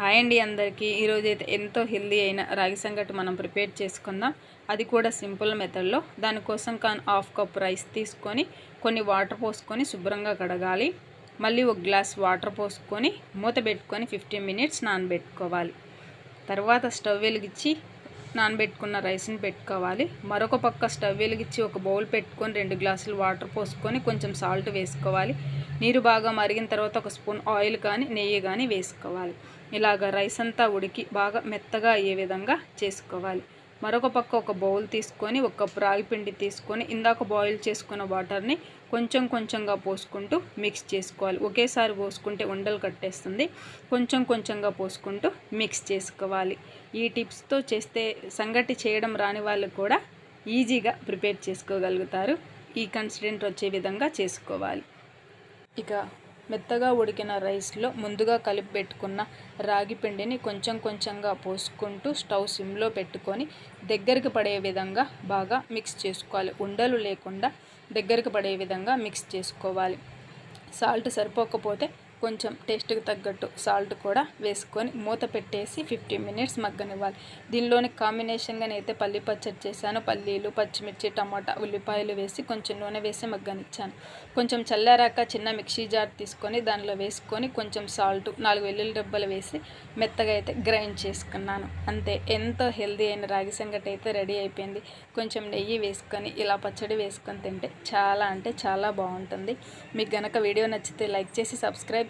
Hi అండి అందరికీ. ఈరోజు అయితే ఎంతో హెల్దీ అయిన రాగి సంగటి మనం ప్రిపేర్ చేసుకుందాం. అది కూడా సింపుల్ మెథడ్లో. దానికోసం కాన్ హాఫ్ కప్ రైస్ తీసుకొని కొన్ని వాటర్ పోసుకొని శుభ్రంగా కడగాలి. మళ్ళీ ఒక గ్లాస్ వాటర్ పోసుకొని మూత పెట్టుకొని ఫిఫ్టీన్ మినిట్స్ నానబెట్టుకోవాలి. తర్వాత స్టవ్ వెలిగించి నానబెట్టుకున్న రైస్ని పెట్టుకోవాలి. మరొక పక్క స్టవ్ వెలిగించి ఒక బౌల్ పెట్టుకొని రెండు గ్లాసులు వాటర్ పోసుకొని కొంచెం సాల్ట్ వేసుకోవాలి. నీరు బాగా మరిగిన తర్వాత ఒక స్పూన్ ఆయిల్ కానీ నెయ్యి కానీ వేసుకోవాలి. ఇలాగ రైస్ అంతా ఉడికి బాగా మెత్తగా అయ్యే విధంగా చేసుకోవాలి. మరొక పక్క ఒక బౌల్ తీసుకొని ఒక కప్పు రాగి పిండి తీసుకొని ఇందాక బాయిల్ చేసుకున్న వాటర్ని కొంచెం కొంచెంగా పోసుకుంటూ మిక్స్ చేసుకోవాలి. ఒకేసారి పోసుకుంటే ఉండలు కట్టేస్తుంది. కొంచెం కొంచెంగా పోసుకుంటూ మిక్స్ చేసుకోవాలి. ఈ టిప్స్తో చేస్తే సంగటి చేయడం రాని వాళ్ళు కూడా ఈజీగా ప్రిపేర్ చేసుకోగలుగుతారు. ఈ కన్సిడెంట్ వచ్చే విధంగా చేసుకోవాలి. ఇక మెత్తగా ఉడికిన రైస్లో ముందుగా కలిపి పెట్టుకున్న రాగి పిండిని కొంచెం కొంచెంగా పోసుకుంటూ స్టవ్ సిమ్లో పెట్టుకొని దగ్గరికి పడే విధంగా బాగా మిక్స్ చేసుకోవాలి. ఉండలు లేకుండా దగ్గరికి పడే విధంగా మిక్స్ చేసుకోవాలి. సాల్ట్ సరిపోకపోతే కొంచెం టేస్ట్కి తగ్గట్టు సాల్ట్ కూడా వేసుకొని మూత పెట్టేసి ఫిఫ్టీ మినిట్స్ మగ్గనివ్వాలి. దీనిలోని కాంబినేషన్గా అయితే పల్లి పచ్చడి చేశాను. పల్లీలు పచ్చిమిర్చి టమాటా ఉల్లిపాయలు వేసి కొంచెం నూనె వేసి మగ్గనిచ్చాను. కొంచెం చల్లారాక చిన్న మిక్సీ జార్ తీసుకొని దానిలో వేసుకొని కొంచెం సాల్ట్ నాలుగు వెల్లుల్లి డబ్బలు వేసి మెత్తగా అయితే గ్రైండ్ చేసుకున్నాను. అంతే ఎంతో హెల్దీ అయిన రాగి సంగటి అయితే రెడీ అయిపోయింది. కొంచెం నెయ్యి వేసుకొని ఇలా పచ్చడి వేసుకొని తింటే చాలా అంటే చాలా బాగుంటుంది. మీకు గనక వీడియో నచ్చితే లైక్ చేసి సబ్స్క్రైబ్